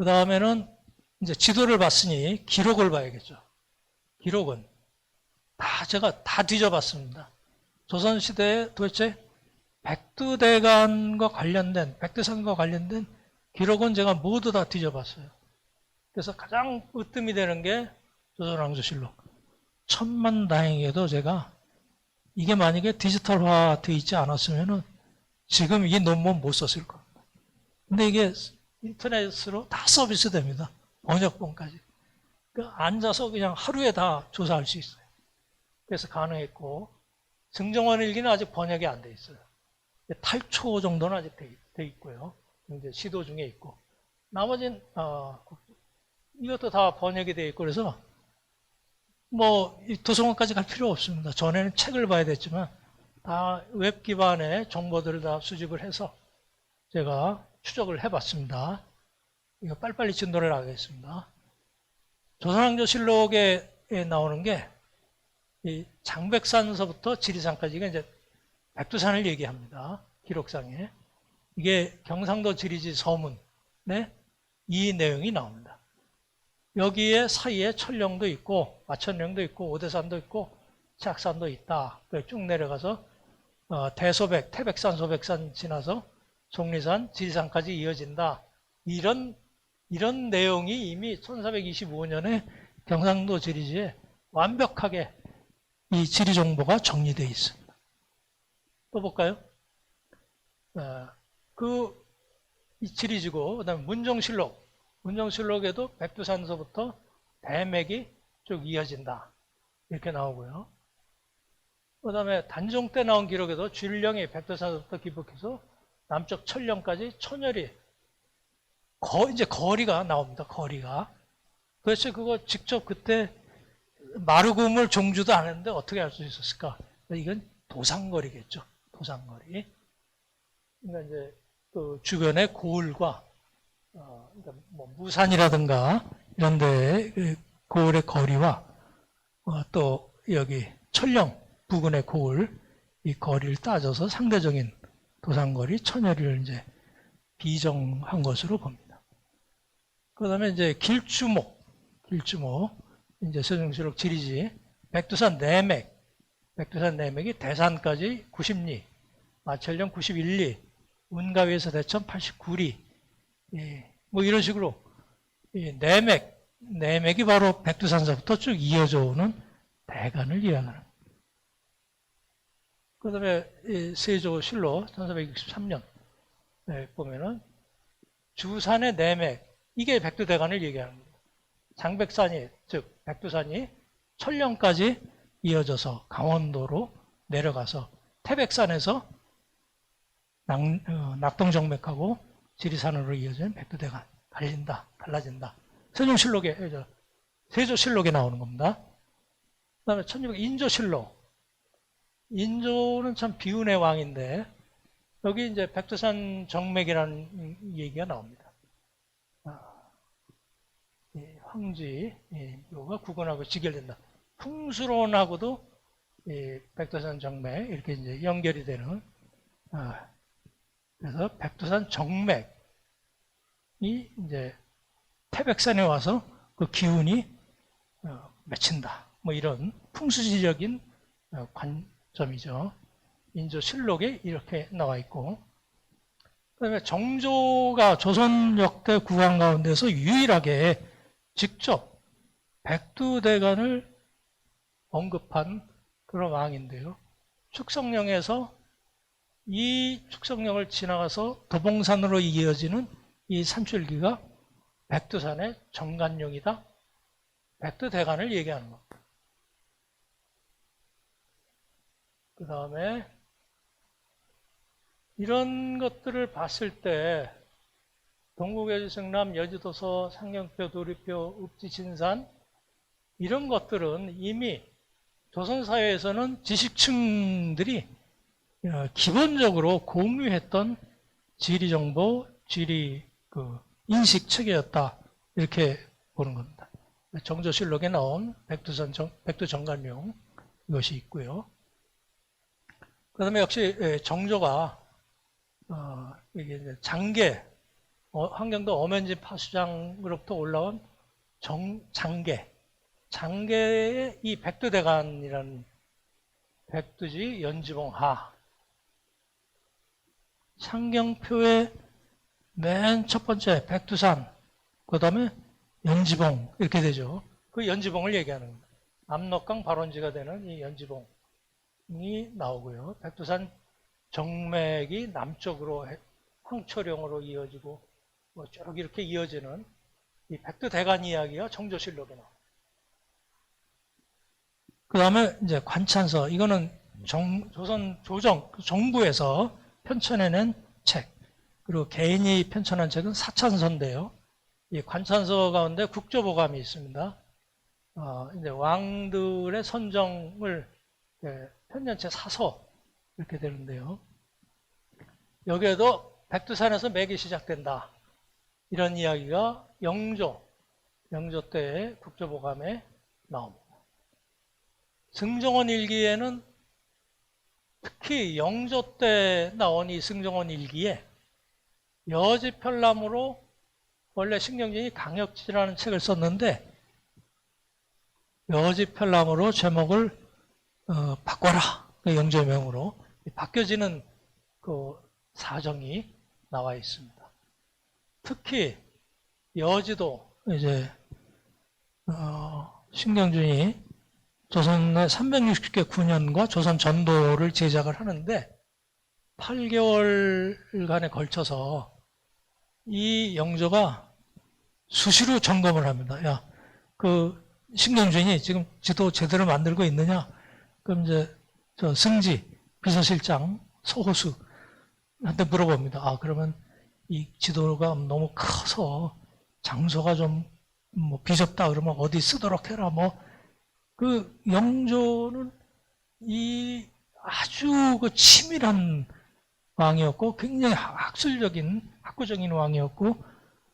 그 다음에는 이제 지도를 봤으니 기록을 봐야겠죠. 기록은 다 제가 다 뒤져봤습니다. 조선시대에 도대체 백두대간과 관련된, 백두산과 관련된 기록은 제가 모두 다 뒤져봤어요. 그래서 가장 으뜸이 되는 게 조선왕조실록. 천만 다행히도 제가 이게 만약에 디지털화 돼 있지 않았으면은 지금 이 논문 못 썼을 겁니다. 근데 이게 인터넷으로 다 서비스 됩니다. 번역본까지. 그 앉아서 그냥 하루에 다 조사할 수 있어요. 그래서 가능했고, 증정원 일기는 아직 번역이 안 돼 있어요. 탈초 정도는 아직 돼, 돼 있고요. 이제 시도 중에 있고. 나머지는, 어, 이것도 다 번역이 돼 있고, 그래서 뭐, 이 도서관까지 갈 필요 없습니다. 전에는 책을 봐야 됐지만, 다 웹 기반의 정보들을 다 수집을 해서 제가 추적을 해봤습니다. 이거 빨리빨리 진도를 하겠습니다. 조선왕조실록에 나오는 게 이 장백산서부터 지리산까지 이게 이제 백두산을 얘기합니다. 기록상에 이게 경상도 지리지 서문에 이 내용이 나옵니다. 여기에 사이에 천령도 있고 마천령도 있고 오대산도 있고 착산도 있다. 쭉 내려가서 어, 대소백, 태백산, 소백산 지나서 속리산, 지리산까지 이어진다. 이런 이런 내용이 이미 1425년에 경상도 지리지에 완벽하게 이 지리 정보가 정리되어 있습니다. 또 볼까요? 어, 그 지리지고 그다음에 문정실록, 문정실록에도 백두산서부터 대맥이 쭉 이어진다 이렇게 나오고요. 그 다음에 단종 때 나온 기록에도 쥐령이 백두산서부터 기복해서 남쪽 천령까지 천열이 거, 이제 거리가 나옵니다. 거리가. 도대체 그거 직접 그때 마르금을 종주도 안 했는데 어떻게 알 수 있었을까? 이건 도상거리겠죠. 도상거리. 그러니까 이제 그 주변의 고을과 어, 그러니까 뭐 무산이라든가 이런 데 고을의 거리와 어, 또 여기 천령 부근의 고을 이 거리를 따져서 상대적인 도상거리 천여리를 이제 비정한 것으로 봅니다. 그 다음에 이제 길주목, 길주목, 이제 세종실록 지리지, 백두산 내맥, 백두산 내맥이 대산까지 90리, 마천령 91리, 운가위에서 대천 89리, 예, 뭐 이런 식으로 이 내맥, 내맥이 바로 백두산서부터 쭉 이어져 오는 대간을 이야기하는 그 다음에 세조 실로 1463년 보면은 주산의 내맥 이게 백두대간을 얘기하는 겁니다. 장백산이 즉 백두산이 천령까지 이어져서 강원도로 내려가서 태백산에서 낙, 어, 낙동정맥하고 지리산으로 이어지는 백두대간 갈린다 갈라진다 세종실록에 세조실록에 나오는 겁니다. 그 다음에 1600 인조실록 인조는 참 비운의 왕인데 여기 이제 백두산 정맥이라는 얘기가 나옵니다. 아, 예, 황지 예, 요가 구근하고 직결된다. 풍수론하고도 예, 백두산 정맥 이렇게 이제 연결이 되는 아, 그래서 백두산 정맥이 이제 태백산에 와서 그 기운이 어, 맺힌다. 뭐 이런 풍수지적인 어, 관 점이죠. 인조실록에 이렇게 나와 있고 그 다음에 정조가 조선 역대 국왕 가운데서 유일하게 직접 백두대간을 언급한 그런 왕인데요. 축성령에서 이 축성령을 지나가서 도봉산으로 이어지는 이 산줄기가 백두산의 정간용이다. 백두대간을 얘기하는 겁니다. 그 다음에 이런 것들을 봤을 때 동국여주성남, 여주도서, 상경표, 도리표, 읍지진산 이런 것들은 이미 조선사회에서는 지식층들이 어, 기본적으로 공유했던 지리정보, 지리 그 인식 체계였다 이렇게 보는 겁니다. 정조실록에 나온 백두산 정, 백두정간용 이것이 있고요. 그 다음에 역시 예, 정조가 어, 이게 장계 어, 환경도 엄연지 파수장으로부터 올라온 정, 장계, 장계의 이 백두대간이라는 백두지 연지봉하 상경표의 맨 첫 번째 백두산 그 다음에 연지봉 이렇게 되죠. 그 연지봉을 얘기하는 겁니다. 압록강 발원지가 되는 이 연지봉 이 나오고요. 백두산 정맥이 남쪽으로 해- 황초령으로 이어지고 뭐 쭉 이렇게 이어지는 이 백두대간 이야기가 정조실록에 나옵니다. 그 다음에 이제 관찬서 이거는 정- 조선 조정 정부에서 편찬해낸 책 그리고 개인이 편찬한 책은 사찬서인데요. 이 관찬서 가운데 국조보감이 있습니다. 어, 이제 왕들의 선정을 예, 편년체 사서 이렇게 되는데요. 여기에도 백두산에서 맥이 시작된다. 이런 이야기가 영조, 영조 때의 국조보감에 나옵니다. 승정원 일기에는 특히 영조 때 나온 이 승정원 일기에 여지편람으로 원래 신경진이 강역지라는 책을 썼는데 여지편람으로 제목을 어, 바꿔라 그 영조명으로 바뀌어지는 그 사정이 나와 있습니다. 특히 여지도 이제 어, 신경준이 조선의 360개 9년과 조선 전도를 제작을 하는데 8개월간에 걸쳐서 이 영조가 수시로 점검을 합니다. 야, 그 신경준이 지금 지도 제대로 만들고 있느냐? 그럼 이제 저 승지 비서실장 소호수한테 물어봅니다. 아 그러면 이 지도가 너무 커서 장소가 좀 뭐 비좁다 그러면 어디 쓰도록 해라 뭐 그 영조는 이 아주 그 치밀한 왕이었고 굉장히 학술적인 학구적인 왕이었고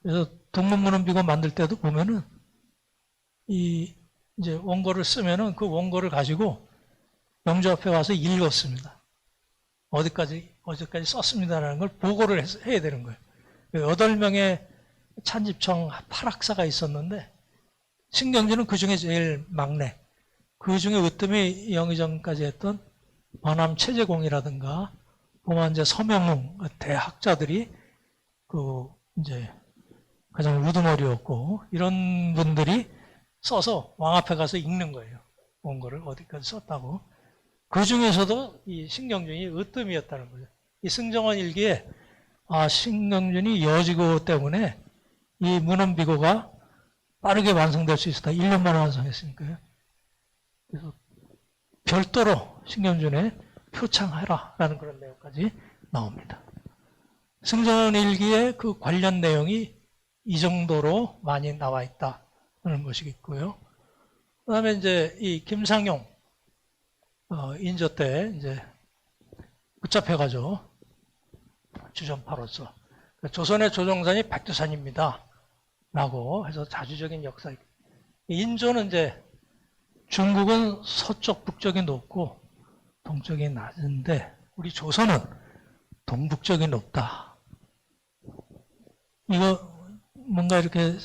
그래서 동문문헌비고 만들 때도 보면은 이 이제 원고를 쓰면은 그 원고를 가지고 영조 앞에 와서 읽었습니다. 어디까지 어디까지 썼습니다라는 걸 보고를 해서 해야 되는 거예요. 여덟 명의 찬집청 팔학사가 있었는데 신경진은 그 중에 제일 막내. 그 중에 으뜸이 영의정까지 했던 원암 최재공이라든가 보만제 서명웅 대학자들이 그 이제 가장 우두머리였고 이런 분들이 써서 왕 앞에 가서 읽는 거예요. 원고를 어디까지 썼다고. 그 중에서도 이 신경준이 으뜸이었다는 거죠. 이 승정원 일기에 아 신경준이 여지고 때문에 이 문헌비고가 빠르게 완성될 수 있었다. 1년 만에 완성했으니까요. 그래서 별도로 신경준에 표창하라라는 그런 내용까지 나옵니다. 승전 일기에 그 관련 내용이 이 정도로 많이 나와 있다는 것이 있고요. 그 다음에 이제 이 김상용, 어, 인조 때 이제 붙잡혀가지고 주전파로서 조선의 조정산이 백두산입니다. 라고 해서 자주적인 역사. 인조는 이제 중국은 서쪽, 북쪽이 높고 동쪽이 낮은데 우리 조선은 동북쪽이 높다. 이거 뭔가 이렇게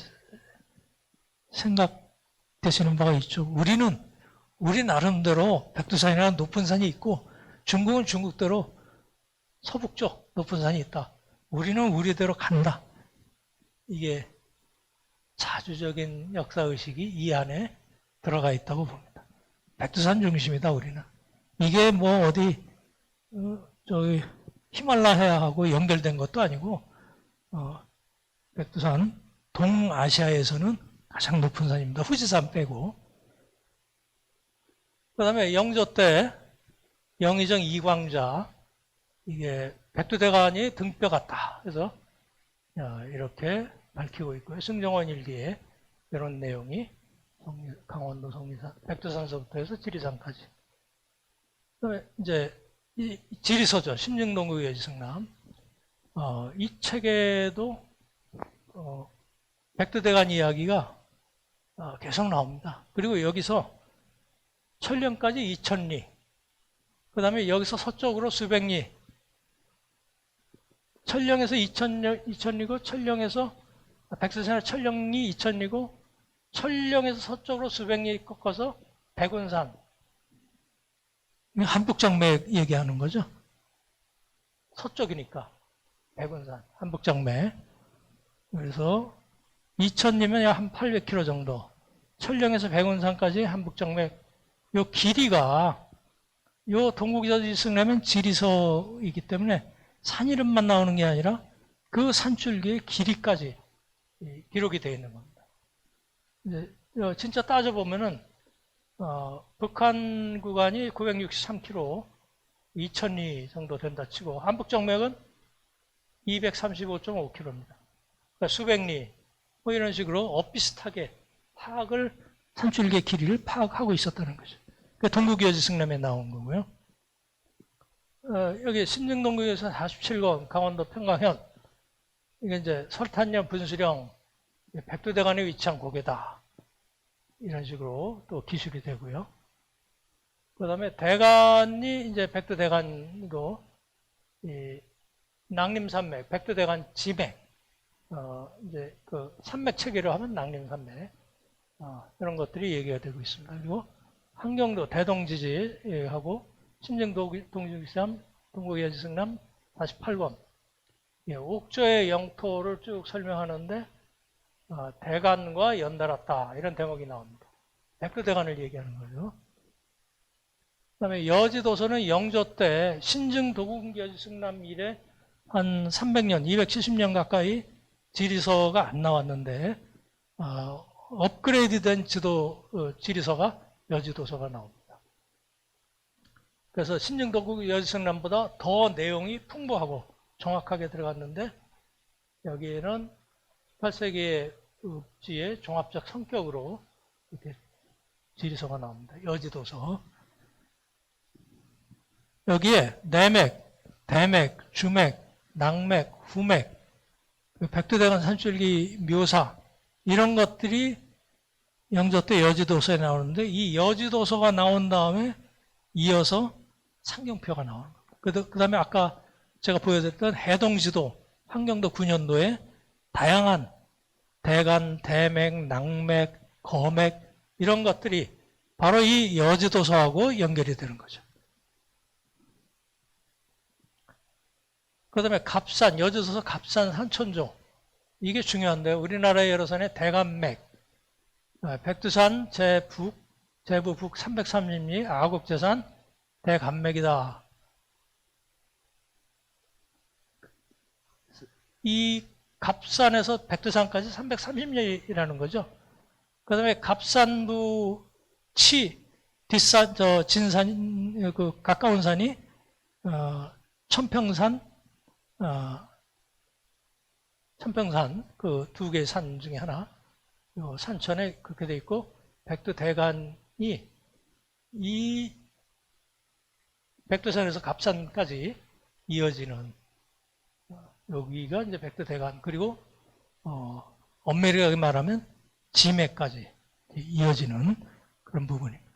생각되시는 바가 있죠. 우리는 우리 나름대로 백두산이라는 높은 산이 있고 중국은 중국대로 서북쪽 높은 산이 있다. 우리는 우리대로 간다. 이게 자주적인 역사의식이 이 안에 들어가 있다고 봅니다. 백두산 중심이다, 우리는. 이게 뭐 어디, 어, 저기, 히말라야하고 연결된 것도 아니고, 어, 백두산 동아시아에서는 가장 높은 산입니다. 후지산 빼고. 그 다음에 영조 때 영의정 이광자, 이게 백두대간이 등뼈 같다. 그래서 어, 이렇게 밝히고 있고요. 승정원 일기에 이런 내용이 강원도 성리산, 백두산서부터 해서 지리산까지. 그다음에 이제 이 지리서죠. 신릉동구 예지승남. 어, 이 책에도 어, 백두대간 이야기가 어, 계속 나옵니다. 그리고 여기서 천령까지 2천리. 그 다음에 여기서 서쪽으로 수백 리. 천령에서 이천령, 이천리고 천령에서 아, 백두산의 천령리 이천리고 천령에서 서쪽으로 수백리 꺾어서 백운산 한북장맥 얘기하는 거죠. 서쪽이니까 백운산 한북장맥 그래서 이천리면 약 한 800km 정도 천령에서 백운산까지 한북장맥 요 길이가 요 동국여지 승라면 지리서이기 때문에 산 이름만 나오는 게 아니라 그 산줄기의 길이까지 이 기록이 되어 있는 겁니다. 이제 어, 진짜 따져보면은 어, 북한 구간이 963km, 2000리 정도 된다 치고 한북 정맥은 235.5km입니다. 그러니까 수백 리 뭐 이런 식으로 엇비슷하게 파악을 산줄기의 길이를 파악하고 있었다는 거죠. 그 동국여지 승람에 나온 거고요. 어, 여기 신증동국에서 47권 강원도 평강현 이게 이제 설탄년 분수령 백두대간에 위치한 고개다 이런 식으로 또 기술이 되고요. 그 다음에 대간이 이제 백두대간이고 이 낭림산맥, 백두대간 지맥 어, 이제 그 산맥 체계로 하면 낭림산맥 어, 이런 것들이 얘기가 되고 있습니다. 그리고 한경도 대동지지하고 신정동지삼 동국여지승남 48권 예, 옥조의 영토를 쭉 설명하는데 어, 대간과 연달았다 이런 대목이 나옵니다. 백두대간을 얘기하는 거죠. 그 다음에 여지도서는 영조 때 신증 도국여지 승남 이래 한 300년, 270년 가까이 지리서가 안 나왔는데 어, 업그레이드된 지도 어, 지리서가 여지도서가 나옵니다. 그래서 신증도국 여지승남보다 더 내용이 풍부하고 정확하게 들어갔는데 여기에는 18세기의 읍지의 종합적 성격으로 이렇게 지리서가 나옵니다. 여지도서. 여기에 내맥, 대맥, 주맥, 낭맥, 후맥, 그 백두대간 산줄기 묘사 이런 것들이 영조 때 여지도서에 나오는데 이 여지도서가 나온 다음에 이어서 상경표가 나오는 거예요. 그 다음에 아까 제가 보여드렸던 해동지도 환경도 9년도에 다양한 대간, 대맥, 낭맥, 거맥 이런 것들이 바로 이 여지도서하고 연결이 되는 거죠. 그 다음에 갑산, 여지도서 갑산 산천조 이게 중요한데요. 우리나라의 여러 산의 대간맥, 어, 백두산 제북, 제부 북 330리 아곡재산 대간맥이다. 이 갑산에서 백두산까지 330리라는 거죠. 그 다음에 갑산부 치, 뒷산, 저, 진산, 그, 가까운 산이, 어, 천평산, 어, 천평산, 그 두 개의 산 중에 하나, 요 산천에 그렇게 돼 있고, 백두 대간이 이 백두산에서 갑산까지 이어지는 여기가 이제 백두 대간 그리고 어, 엄밀하게 말하면 지맥까지 이어지는 그런 부분입니다.